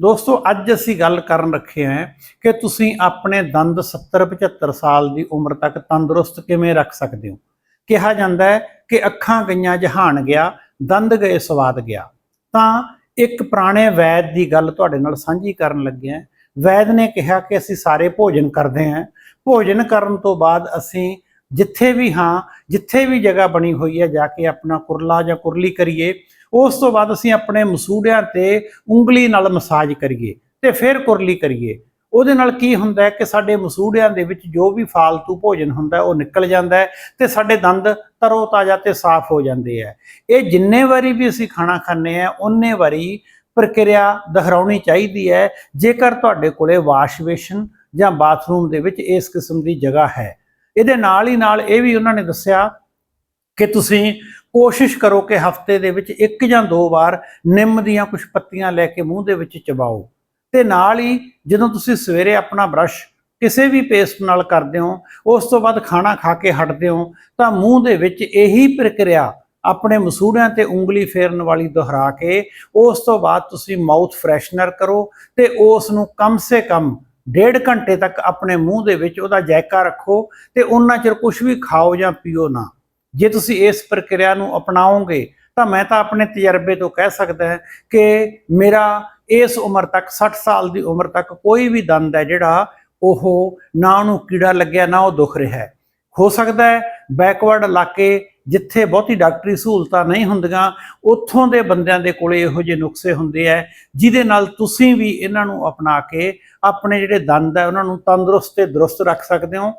ਦੋਸਤੋ, ਅੱਜ ਅਸੀਂ ਗੱਲ ਕਰਨ ਰੱਖੇ ਹਾਂ ਕਿ ਤੁਸੀਂ ਆਪਣੇ ਦੰਦ 70 75 ਸਾਲ ਦੀ ਉਮਰ ਤੱਕ ਤੰਦਰੁਸਤ ਕਿਵੇਂ ਰੱਖ ਸਕਦੇ ਹੋ? ਕਿਹਾ ਜਾਂਦਾ ਹੈ ਕਿ ਅੱਖਾਂ ਗਈਆਂ ਜਹਾਨ ਗਿਆ, ਦੰਦ ਗਏ ਸਵਾਦ ਗਿਆ। ਤਾਂ ਇੱਕ ਪੁਰਾਣੇ ਵੈਦ ਦੀ ਗੱਲ ਤੁਹਾਡੇ ਨਾਲ ਸਾਂਝੀ ਕਰਨ ਲੱਗੇ ਹਾਂ। ਵੈਦ ਨੇ ਕਿਹਾ ਕਿ ਅਸੀਂ ਸਾਰੇ ਭੋਜਨ ਕਰਦੇ ਹਾਂ। ਭੋਜਨ ਕਰਨ ਤੋਂ ਬਾਅਦ ਅਸੀਂ ਜਿੱਥੇ ਵੀ ਹਾਂ, ਜਿੱਥੇ ਵੀ ਜਗ੍ਹਾ ਬਣੀ ਹੋਈ ਹੈ, ਜਾ ਕੇ ਆਪਣਾ ਕੁਰਲਾ ਜਾਂ ਕੁਰਲੀ ਕਰੀਏ, ਉਸ ਤੋਂ ਬਾਅਦ ਅਸੀਂ ਆਪਣੇ ਮਸੂੜਿਆਂ ਤੇ ਉਂਗਲੀ ਨਾਲ ਮਸਾਜ ਕਰੀਏ ਤੇ ਫਿਰ ਕੁਰਲੀ ਕਰੀਏ। ਉਹਦੇ ਨਾਲ ਕੀ ਹੁੰਦਾ ਹੈ ਕਿ ਸਾਡੇ ਮਸੂੜਿਆਂ ਦੇ ਵਿੱਚ ਜੋ ਵੀ ਫਾਲਤੂ ਭੋਜਨ ਹੁੰਦਾ ਉਹ ਨਿਕਲ ਜਾਂਦਾ ਹੈ ਤੇ ਸਾਡੇ ਦੰਦ ਤਰੋ ਤਾਜ਼ਾ ਤੇ ਸਾਫ਼ ਹੋ ਜਾਂਦੇ ਹੈ। ਇਹ ਜਿੰਨੇ ਵਾਰੀ ਵੀ ਅਸੀਂ ਖਾਣਾ ਖਾਂਦੇ ਆ ਉਹਨੇ ਵਾਰੀ ਪ੍ਰਕਿਰਿਆ ਦੁਹਰਾਉਣੀ ਚਾਹੀਦੀ ਹੈ। ਜੇਕਰ ਤੁਹਾਡੇ ਕੋਲੇ ਵਾਸ਼ ਬੇਸ਼ਨ ਜਾਂ ਬਾਥਰੂਮ ਦੇ ਵਿੱਚ ਇਸ ਕਿਸਮ ਦੀ ਜਗ੍ਹਾ ਹੈ ਇਹਦੇ ਨਾਲ ਹੀ ਨਾਲ ਇਹ ਵੀ ਉਹਨਾਂ ਨੇ ਦੱਸਿਆ ਕਿ ਤੁਸੀਂ ਕੋਸ਼ਿਸ਼ ਕਰੋ ਕਿ ਹਫ਼ਤੇ ਦੇ ਵਿੱਚ ਇੱਕ ਜਾਂ ਦੋ ਵਾਰ ਨਿੰਮ ਦੀਆਂ ਕੁਝ ਪੱਤੀਆਂ ਲੈ ਕੇ ਮੂੰਹ ਦੇ ਵਿੱਚ ਚਬਾਓ। ਤੇ ਨਾਲ ਹੀ ਜਦੋਂ ਤੁਸੀਂ ਸਵੇਰੇ ਆਪਣਾ ਬ੍ਰਸ਼ ਕਿਸੇ ਵੀ ਪੇਸਟ ਨਾਲ ਕਰਦੇ ਹੋ, ਉਸ ਤੋਂ ਬਾਅਦ ਖਾਣਾ ਖਾ ਕੇ ਹਟਦੇ ਹੋ, ਤਾਂ ਮੂੰਹ ਦੇ ਵਿੱਚ ਇਹੀ ਪ੍ਰਕਿਰਿਆ ਆਪਣੇ ਮਸੂੜਿਆਂ ਤੇ ਉਂਗਲੀ ਫੇਰਨ ਵਾਲੀ ਦੁਹਰਾ ਕੇ ਉਸ ਤੋਂ ਬਾਅਦ ਤੁਸੀਂ ਮਾਊਥ ਫਰੈਸ਼ਨਰ ਕਰੋ ਤੇ ਉਸ ਨੂੰ ਕਮ ਸੇ ਕਮ ਡੇਢ ਘੰਟੇ ਤੱਕ ਆਪਣੇ ਮੂੰਹ ਦੇ ਵਿੱਚ ਉਹਦਾ ਜਾਇਕਾ ਰੱਖੋ ਤੇ ਉਹਨਾਂ ਚਿਰ ਕੁਝ ਵੀ ਖਾਓ ਜਾਂ ਪੀਓ ਨਾ। ਜੇ ਤੁਸੀਂ ਇਸ ਪ੍ਰਕਿਰਿਆ ਨੂੰ ਅਪਣਾਓਗੇ, ਤਾਂ ਮੈਂ ਤਾਂ ਆਪਣੇ ਤਜਰਬੇ ਤੋਂ ਕਹਿ ਸਕਦਾ ਹਾਂ ਕਿ ਮੇਰਾ ਇਸ ਉਮਰ ਤੱਕ 60 ਸਾਲ ਦੀ ਉਮਰ ਤੱਕ ਕੋਈ ਵੀ ਦੰਦ ਹੈ ਜਿਹੜਾ ਉਹ ਨਾ ਉਹਨੂੰ ਕੀੜਾ ਲੱਗਿਆ, ਨਾ ਉਹ ਦੁਖ ਰਿਹਾ ਹੈ। ਹੋ ਸਕਦਾ ਹੈ ਬੈਕਵਰਡ ਇਲਾਕੇ ਜਿੱਥੇ ਬਹੁਤੀ ਡਾਕਟਰੀ ਸਹੂਲਤਾਂ ਨਹੀਂ ਹੁੰਦੀਆਂ, ਉੱਥੋਂ ਦੇ ਬੰਦਿਆਂ ਦੇ ਕੋਲੇ ਇਹੋ ਜਿਹੇ ਨੁਕਸੇ ਹੁੰਦੇ ਆ, ਜਿਹਦੇ ਨਾਲ ਤੁਸੀਂ ਵੀ ਇਹਨਾਂ ਨੂੰ ਅਪਣਾ ਕੇ ਆਪਣੇ ਜਿਹੜੇ ਦੰਦ ਹੈ ਉਹਨਾਂ ਨੂੰ ਤੰਦਰੁਸਤ ਤੇ ਦਰੁਸਤ ਰੱਖ ਸਕਦੇ ਹੋ।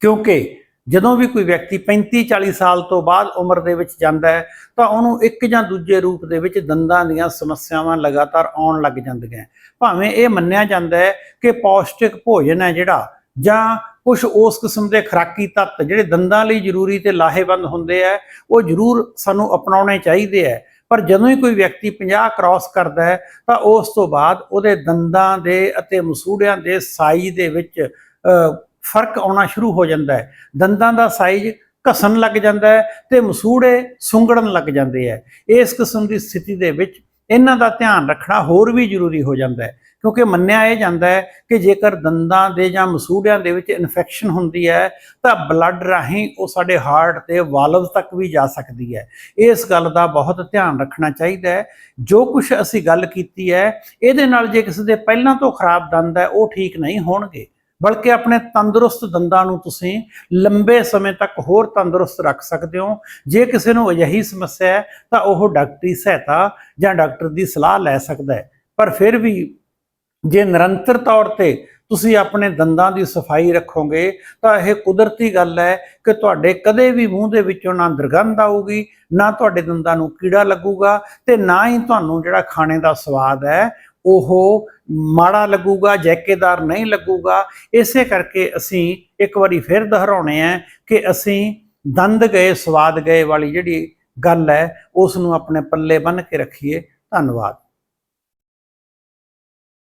ਕਿਉਂਕਿ ਜਦੋਂ ਵੀ ਕੋਈ ਵਿਅਕਤੀ 35 40 ਸਾਲ ਤੋਂ ਬਾਅਦ ਉਮਰ ਦੇ ਵਿੱਚ ਜਾਂਦਾ ਹੈ, ਤਾਂ ਉਹਨੂੰ ਇੱਕ ਜਾਂ ਦੂਜੇ ਰੂਪ ਦੇ ਵਿੱਚ ਦੰਦਾਂ ਦੀਆਂ ਸਮੱਸਿਆਵਾਂ ਲਗਾਤਾਰ ਆਉਣ ਲੱਗ ਜਾਂਦੀਆਂ। ਭਾਵੇਂ ਇਹ ਮੰਨਿਆ ਜਾਂਦਾ ਹੈ ਕਿ ਪੌਸ਼ਟਿਕ ਭੋਜਨ ਹੈ ਜਿਹੜਾ ਜਾਂ ਕੁਝ ਉਸ ਕਿਸਮ ਦੇ ਖੁਰਾਕੀ ਤੱਤ ਜਿਹੜੇ ਦੰਦਾਂ ਲਈ ਜ਼ਰੂਰੀ ਤੇ ਲਾਹੇਵੰਦ ਹੁੰਦੇ ਆ, ਉਹ ਜ਼ਰੂਰ ਸਾਨੂੰ ਅਪਣਾਉਣੇ ਚਾਹੀਦੇ ਆ। ਪਰ ਜਦੋਂ ਹੀ ਕੋਈ ਵਿਅਕਤੀ 50 ਕ੍ਰਾਸ ਕਰਦਾ ਹੈ, ਤਾਂ ਉਸ ਤੋਂ ਬਾਅਦ ਉਹਦੇ ਦੰਦਾਂ ਦੇ ਅਤੇ ਮਸੂੜਿਆਂ ਦੇ ਸਾਈਜ਼ ਦੇ ਵਿੱਚ ਫ਼ਰਕ ਆਉਣਾ ਸ਼ੁਰੂ ਹੋ ਜਾਂਦਾ ਹੈ। ਦੰਦਾਂ ਦਾ ਸਾਈਜ਼ ਘਸਣ ਲੱਗ ਜਾਂਦਾ ਹੈ ਤੇ ਮਸੂੜੇ ਸੁੰਗੜਨ ਲੱਗ ਜਾਂਦੇ ਆ। ਇਸ ਕਿਸਮ ਦੀ ਸਥਿਤੀ ਦੇ ਵਿੱਚ ਇਹਨਾਂ ਦਾ ਧਿਆਨ ਰੱਖਣਾ ਹੋਰ ਵੀ ਜ਼ਰੂਰੀ ਹੋ ਜਾਂਦਾ ਹੈ। ਕਿਉਂਕਿ ਮੰਨਿਆ ਇਹ ਜਾਂਦਾ ਹੈ ਕਿ ਜੇਕਰ ਦੰਦਾਂ ਦੇ ਜਾਂ ਮਸੂੜਿਆਂ ਦੇ ਵਿੱਚ ਇਨਫੈਕਸ਼ਨ ਹੁੰਦੀ ਹੈ, ਤਾਂ ਬਲੱਡ ਰਾਹੀਂ ਉਹ ਸਾਡੇ ਹਾਰਟ ਤੇ ਵਾਲਵ ਤੱਕ ਵੀ ਜਾ ਸਕਦੀ ਹੈ। ਇਸ ਗੱਲ ਦਾ ਬਹੁਤ ਧਿਆਨ ਰੱਖਣਾ ਚਾਹੀਦਾ ਹੈ। ਜੋ ਕੁਝ ਅਸੀਂ ਗੱਲ ਕੀਤੀ ਹੈ, ਇਹਦੇ ਨਾਲ ਜੇ ਕਿਸੇ ਦੇ ਪਹਿਲਾਂ ਤੋਂ ਖਰਾਬ ਦੰਦ ਹੈ, ਉਹ ਠੀਕ ਨਹੀਂ ਹੋਣਗੇ। ਬਲਕਿ ਆਪਣੇ ਤੰਦਰੁਸਤ ਦੰਦਾਂ ਨੂੰ ਤੁਸੀਂ ਲੰਬੇ ਸਮੇਂ ਤੱਕ ਹੋਰ ਤੰਦਰੁਸਤ ਰੱਖ ਸਕਦੇ ਹੋ। ਜੇ ਕਿਸੇ ਨੂੰ ਅਜਿਹੀ ਸਮੱਸਿਆ ਹੈ, ਤਾਂ ਉਹ ਡਾਕਟਰੀ ਸਹਾਇਤਾ ਜਾਂ ਡਾਕਟਰ ਦੀ ਸਲਾਹ ਲੈ ਸਕਦਾ ਹੈ। ਪਰ ਫਿਰ ਵੀ ਜੇ ਨਿਰੰਤਰ ਤੌਰ ਤੇ ਤੁਸੀਂ ਆਪਣੇ ਦੰਦਾਂ ਦੀ ਸਫ਼ਾਈ ਰੱਖੋਗੇ, ਤਾਂ ਇਹ ਕੁਦਰਤੀ ਗੱਲ ਹੈ ਕਿ ਤੁਹਾਡੇ ਕਦੇ ਵੀ ਮੂੰਹ ਦੇ ਵਿੱਚੋਂ ਨਾ ਦੁਰਗੰਧ ਆਊਗੀ, ਨਾ ਤੁਹਾਡੇ ਦੰਦਾਂ ਨੂੰ ਕੀੜਾ ਲੱਗੂਗਾ ਤੇ ਨਾ ਹੀ ਤੁਹਾਨੂੰ ਜਿਹੜਾ ਖਾਣੇ ਦਾ ਸਵਾਦ ਹੈ, ਉਹ ਮਾੜਾ ਲੱਗੂਗਾ, ਜੈਕੇਦਾਰ ਨਹੀਂ ਲੱਗੂਗਾ। ਇਸੇ ਕਰਕੇ ਅਸੀਂ ਇੱਕ ਵਾਰੀ ਫਿਰ ਦੁਹਰਾਉਣੇ ਆ ਕਿ ਅਸੀਂ ਦੰਦ ਗਏ, ਸਵਾਦ ਗਏ ਵਾਲੀ ਜਿਹੜੀ ਗੱਲ ਹੈ, ਉਸ ਨੂੰ ਆਪਣੇ ਪੱਲੇ ਬੰਨ ਕੇ ਰੱਖੀਏ। ਧੰਨਵਾਦ।